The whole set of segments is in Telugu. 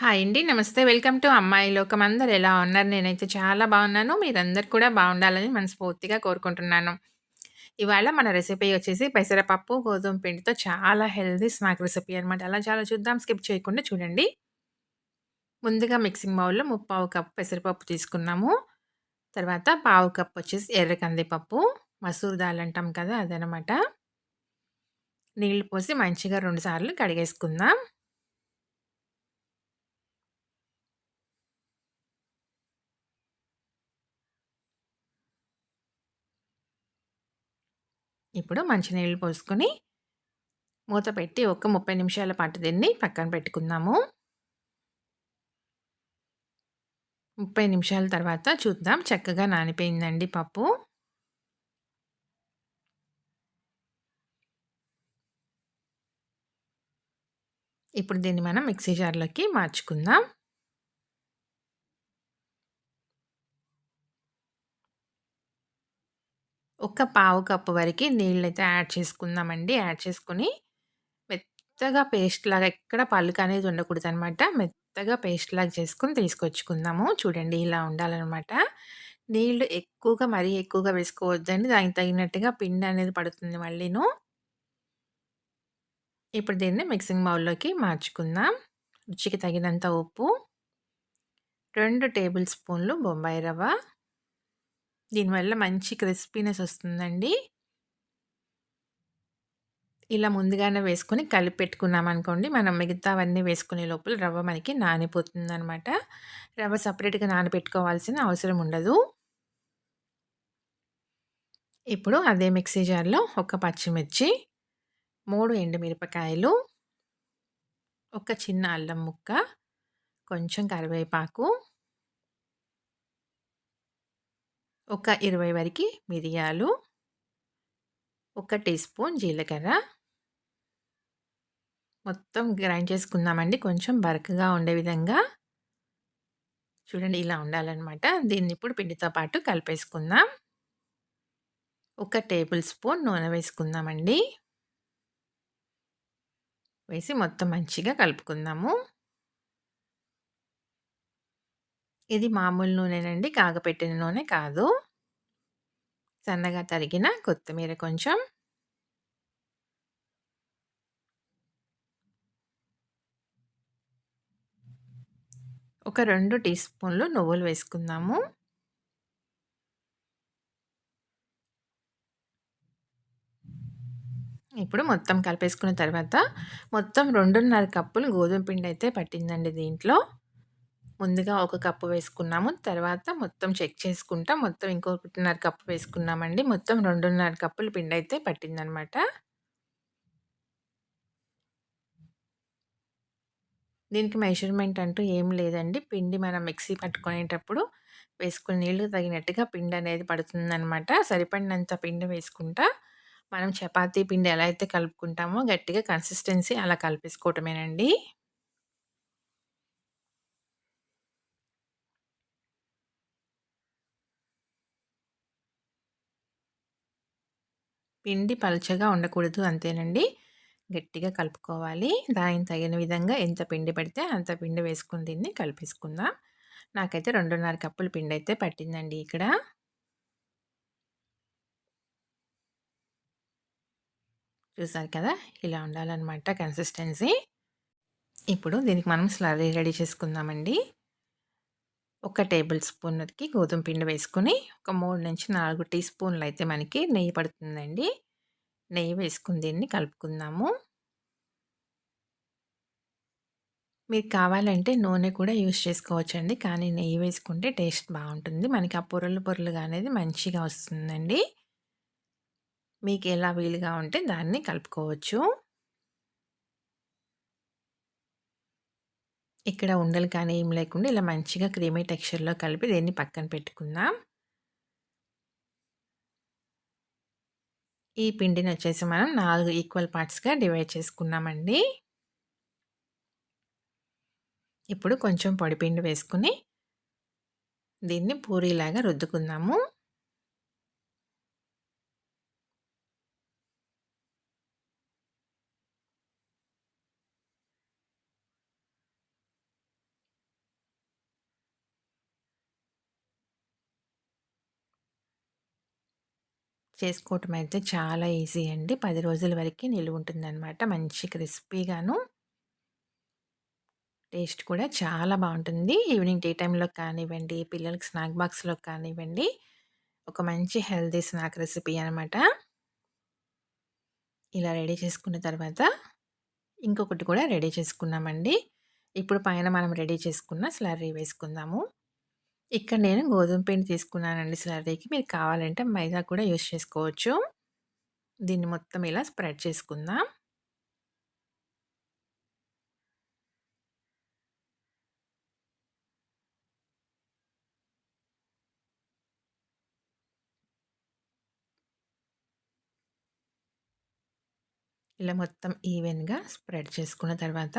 హాయ్ అండి. నమస్తే. వెల్కమ్ టు అమ్మాయి లోకం. అందరు ఎలా ఉన్నారు? నేనైతే చాలా బాగున్నాను. మీరందరు కూడా బాగుండాలని మనస్ఫూర్తిగా కోరుకుంటున్నాను. ఇవాళ మన రెసిపీ వచ్చేసి పెసరపప్పు, గోధుమ పిండితో చాలా హెల్దీ స్నాక్ రెసిపీ అనమాట. అలా చాలా చూద్దాం. స్కిప్ చేయకుండా చూడండి. ముందుగా మిక్సింగ్ బౌల్‌లో ముప్పావు కప్పు పెసరపప్పు తీసుకున్నాము. తర్వాత పావు కప్పు వచ్చేసి ఎర్ర కందిపప్పు, మసూర్ దాల్ అంటాం కదా! అదనమాట. నీళ్ళు పోసి మంచిగా రెండుసార్లు కడిగేసుకుందాం. ఇప్పుడు మంచినీళ్ళు పోసుకొని మూత పెట్టి ఒక 30 నిమిషాల పాటు దీన్ని పక్కన పెట్టుకుందాము. 30 నిమిషాల తర్వాత చూద్దాం. చక్కగా నానిపోయిందండి పప్పు. ఇప్పుడు దీన్ని మనం మిక్సీ జార్‌లోకి మార్చుకుందాం. ఒక పావు కప్పు వరకు నీళ్ళైతే యాడ్ చేసుకుందామండి. యాడ్ చేసుకొని మెత్తగా పేస్ట్‌లాగా ఎక్కడ పాలుక అనేది ఉండకూడదు అనమాట మెత్తగా పేస్ట్‌లాగా చేసుకొని తీసుకొచ్చుకుందాము. చూడండి ఇలా ఉండాలన్నమాట నీళ్ళు ఎక్కువగా మరీ ఎక్కువగా వేసుకోవద్దండి. దానికి తగినట్టుగా పిండి అనేది పడుతుంది మళ్ళీను. ఇప్పుడు దీన్ని మిక్సింగ్ బౌల్‌లోకి మార్చుకుందాం. రుచికి తగినంత ఉప్పు, రెండు టేబుల్ స్పూన్లు బొంబాయి రవ్వ. దీనివల్ల మంచి క్రిస్పీనెస్ వస్తుందండి. ఇలా ముందుగానే వేసుకొని కలిపి పెట్టుకున్నామనుకోండి, మనం మిగతావన్నీ వేసుకునే లోపల రవ్వ మనకి నానిపోతుంది అనమాట రవ్వ సపరేట్గా నానబెట్టుకోవాల్సిన అవసరం ఉండదు. ఇప్పుడు అదే మిక్సీ జార్‌లో ఒక పచ్చిమిర్చి, మూడు ఎండుమిరపకాయలు, ఒక చిన్న అల్లం ముక్క, కొంచెం కరివేపాకు ఒక ఇరవై వరకు మిరియాలు, ఒక టీ స్పూన్ జీలకర్ర మొత్తం గ్రైండ్ చేసుకుందామండి. కొంచెం బరకగా ఉండే విధంగా. చూడండి ఇలా ఉండాలన్నమాట దీన్ని ఇప్పుడు పిండితో పాటు కలిపేసుకుందాం. ఒక టేబుల్ స్పూన్ నూనె వేసుకుందామండి. వేసి మొత్తం మంచిగా కలుపుకుందాము. ఇది మామూలు నూనెనండి. కాగపెట్టిన నూనె కాదు. సన్నగా తరిగిన కొత్తిమీర కొంచెం. ఒక రెండు టీ స్పూన్లు నువ్వులు వేసుకుందాము. ఇప్పుడు మొత్తం కలిపేసుకున్న తర్వాత మొత్తం 2:30 కప్పులు గోధుమ పిండి అయితే పట్టిందండి దీంట్లో. ముందుగా ఒక కప్పు వేసుకున్నాము. తర్వాత మొత్తం చెక్ చేసుకుంటా మొత్తం ఇంకో 1:30 కప్పు వేసుకున్నామండి. మొత్తం రెండున్నర కప్పులు పిండి అయితే పట్టిందనమాట. దీనికి మెజర్‌మెంట్ అంటూ ఏం లేదండి. పిండి మనం మిక్సీ పట్టుకునేటప్పుడు వేసుకుని నీళ్ళు తగినట్టుగా పిండి అనేది పడుతుందనమాట. సరిపడినంత పిండి వేసుకుంటా మనం చపాతీ పిండి ఎలా అయితే కలుపుకుంటామో గట్టిగా కన్సిస్టెన్సీ అలా కలిపేసుకోవటమేనండి. పిండి పలచగా ఉండకూడదు అంతేనండి. గట్టిగా కలుపుకోవాలి. దానికి తగిన విధంగా ఎంత పిండి పడితే అంత పిండి వేసుకుని దీన్ని కలిపేసుకుందాం. నాకైతే 2:30 కప్పుల పిండి అయితే పట్టిందండి ఇక్కడ. చూసారు కదా! ఇలా ఉండాలన్నమాట కన్సిస్టెన్సీ. ఇప్పుడు దీనికి మనం స్లరీ రెడీ చేసుకుందామండి. ఒక టేబుల్ స్పూన్ గోధుమ పిండి వేసుకుని ఒక 3-4 టీ స్పూన్లు అయితే మనకి నెయ్యి పడుతుందండి. నెయ్యి వేసుకుని దీన్ని కలుపుకుందాము. మీరు కావాలంటే నూనె కూడా యూజ్ చేసుకోవచ్చండి. కానీ నెయ్యి వేసుకుంటే టేస్ట్ బాగుంటుంది మనకి ఆ పొరలు పొరలుగా అనేది మంచిగా వస్తుందండి. మీకు ఎలా వీలుగా ఉంటే దాన్ని కలుపుకోవచ్చు. ఇక్కడ ఉండలు కానీ ఏం లేకుండా ఇలా మంచిగా క్రీమీ టెక్స్చర్‌లో కలిపి దీన్ని పక్కన పెట్టుకుందాం. ఈ పిండిని వచ్చేసి మనం నాలుగు ఈక్వల్ పార్ట్స్‌గా డివైడ్ చేసుకున్నామండి. ఇప్పుడు కొంచెం పొడిపిండి వేసుకొని దీన్ని పూరీలాగా రుద్దుకుందాము. చేసుకోవటం అయితే చాలా ఈజీ అండి. పది రోజుల వరకి నిలువుంటుందనమాట. మంచి క్రిస్పీగాను టేస్ట్ కూడా చాలా బాగుంటుంది ఈవినింగ్ టీ టైంలో కానివ్వండి, పిల్లలకి స్నాక్ బాక్స్‌లో కానివ్వండి, ఒక మంచి హెల్తీ స్నాక్ రెసిపీ అనమాట. ఇలా రెడీ చేసుకున్న తర్వాత ఇంకొకటి కూడా రెడీ చేసుకున్నామండి. ఇప్పుడు పైన మనం రెడీ చేసుకున్న స్లర్రీ వేసుకుందాము. ఇక్కడ నేను గోధుమ పిండి తీసుకున్నానండి స్లర్రీకి. మీరు కావాలంటే మైదా కూడా యూజ్ చేసుకోవచ్చు. దీన్ని మొత్తం ఇలా స్ప్రెడ్ చేసుకుందాం. ఇలా మొత్తం ఈవెన్‌గా స్ప్రెడ్ చేసుకున్న తర్వాత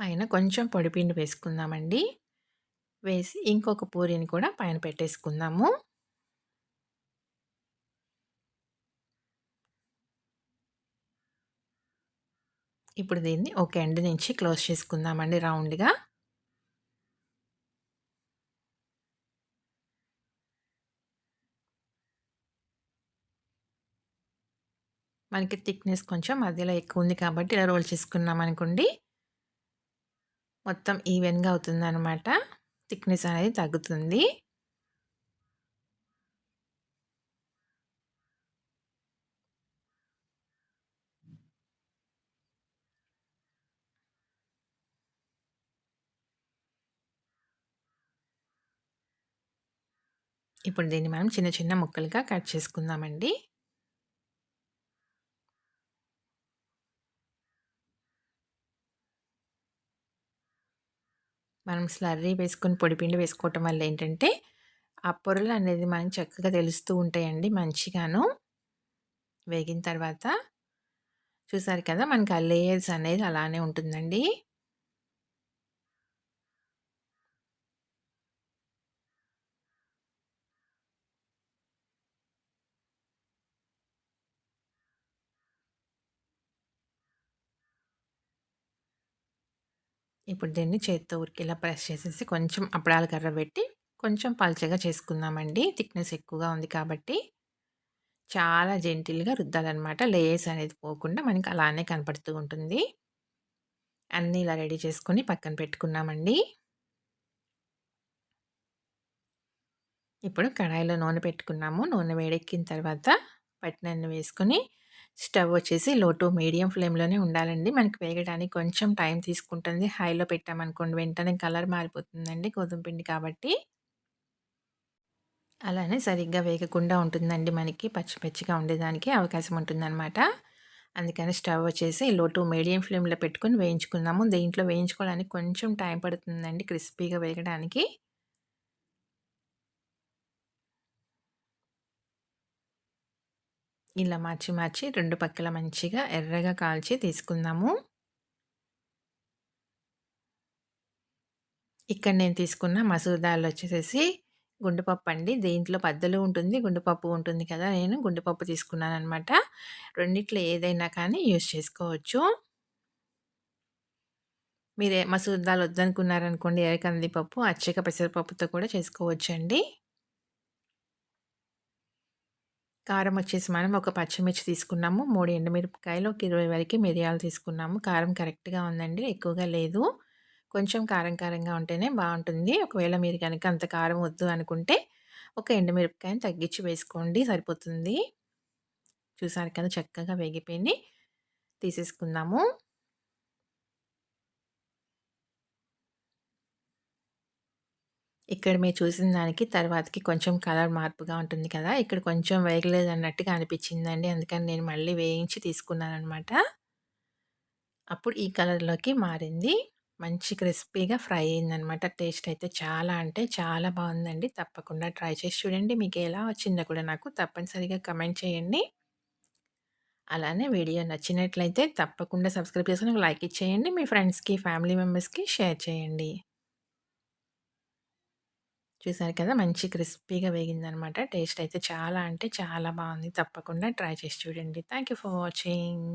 పైన కొంచెం పొడిపిండి వేసుకుందామండి. వేసి ఇంకొక పూరిని కూడా పైన పెట్టేసుకుందాము. ఇప్పుడు దీన్ని ఒక ఎండ్ నుంచి క్లోజ్ చేసుకుందామండి రౌండ్‌గా. మనకి థిక్‌నెస్ కొంచెం మధ్యలో ఎక్కువ ఉంది కాబట్టి ఇలా రోల్ చేసుకున్నామనుకోండి మొత్తం ఈవెన్‌గా అవుతుందనమాట. థిక్‌నెస్ అనేది తగ్గుతుంది. ఇప్పుడు దీన్ని మనం చిన్న చిన్న ముక్కలుగా కట్ చేసుకుందామండి. మనం స్లర్రీ వేసుకొని పొడిపిండి వేసుకోవటం వల్ల ఏంటంటే, ఆ పొరలు అనేది మనకి చక్కగా తెలుస్తూ ఉంటాయండి మంచిగాను. వేగిన తర్వాత చూసారు కదా! మనకి ఆ లేయర్స్ అనేది అలానే ఉంటుందండి. ఇప్పుడు దీన్ని చేత్తో ఉరికేలా ఇలా ప్రెస్ చేసేసి కొంచెం అప్పడాలు కర్ర పెట్టి కొంచెం పల్చగా చేసుకుందామండి. థిక్‌నెస్ ఎక్కువగా ఉంది కాబట్టి. చాలా జెంటిల్‌గా రుద్దాలన్నమాట లేయర్స్ అనేది పోకుండా మనకి అలానే కనపడుతూ ఉంటుంది. అన్నీ ఇలా రెడీ చేసుకొని పక్కన పెట్టుకున్నామండి. ఇప్పుడు కడాయిలో నూనె పెట్టుకున్నాము. నూనె వేడెక్కిన తర్వాత పట్టినన్ను వేసుకొని స్టవ్ వచ్చేసి లో టు మీడియం ఫ్లేమ్‌లోనే ఉండాలండి. మనకి వేగడానికి కొంచెం టైం తీసుకుంటుంది. హైలో పెట్టామనుకోండి వెంటనే కలర్ మారిపోతుందండి గోధుమ పిండి కాబట్టి. అలానే సరిగ్గా వేగకుండా ఉంటుందండి మనకి. పచ్చి పచ్చిగా ఉండేదానికి అవకాశం ఉంటుందన్నమాట అందుకని స్టవ్ వచ్చేసి లో టు మీడియం ఫ్లేమ్‌లో పెట్టుకొని వేయించుకుందాము. దీంట్లో వేయించుకోవడానికి కొంచెం టైం పడుతుందండి క్రిస్పీగా వేగడానికి. ఇలా మార్చి మార్చి రెండు పక్కల మంచిగా ఎర్రగా కాల్చి తీసుకుందాము. ఇక్కడ నేను తీసుకున్న మసూర్ దాల్ వచ్చేసేసి గుండుపప్పు అండి. దీంట్లో పద్దలు ఉంటుంది, గుండుపప్పు ఉంటుంది కదా! నేను గుండుపప్పు తీసుకున్నాననమాట. రెండిట్లో ఏదైనా కానీ యూజ్ చేసుకోవచ్చు. మీరే మసూర్ దాల్ వద్దనుకున్నారనుకోండి ఎరకంది పప్పు అచ్చక పెసరపప్పుతో కూడా చేసుకోవచ్చండి. కారం వచ్చేసి మనం ఒక పచ్చిమిర్చి తీసుకున్నాము. మూడు ఎండుమిరపకాయలు, ఒక 20 వరకు మిరియాలు తీసుకున్నాము. కారం కరెక్ట్‌గా ఉందండి. ఎక్కువగా లేదు. కొంచెం కారం కారంగా ఉంటేనే బాగుంటుంది ఒకవేళ మీరు కనుక అంత కారం వద్దు అనుకుంటే ఒక ఎండుమిరపకాయని తగ్గించి వేసుకోండి సరిపోతుంది. చూసారు కదా! చక్కగా వేగిపోయింది. తీసేసుకుందాము. ఇక్కడ మీరు చూసిన దానికి తర్వాతకి కొంచెం కలర్ మార్పుగా ఉంటుంది కదా! ఇక్కడ కొంచెం వేగలేదు అన్నట్టుగా అనిపించిందండి. అందుకని నేను మళ్ళీ వేయించి తీసుకున్నాను అనమాట అప్పుడు ఈ కలర్‌లోకి మారింది. మంచి క్రిస్పీగా ఫ్రై అయిందనమాట. టేస్ట్ అయితే చాలా అంటే చాలా బాగుందండి తప్పకుండా ట్రై చేసి చూడండి. మీకు ఎలా వచ్చిందో కూడా నాకు తప్పనిసరిగా కమెంట్ చేయండి. అలానే వీడియో నచ్చినట్లయితే తప్పకుండా సబ్స్క్రైబ్ చేసుకుని లైక్ ఇచ్చేయండి. మీ ఫ్రెండ్స్‌కి, ఫ్యామిలీ మెంబర్స్‌కి షేర్ చేయండి. చూసారు కదా! మంచి క్రిస్పీగా వేగిందనమాట. టేస్ట్ అయితే చాలా అంటే చాలా బాగుంది తప్పకుండా ట్రై చేసి చూడండి. Thank you for watching.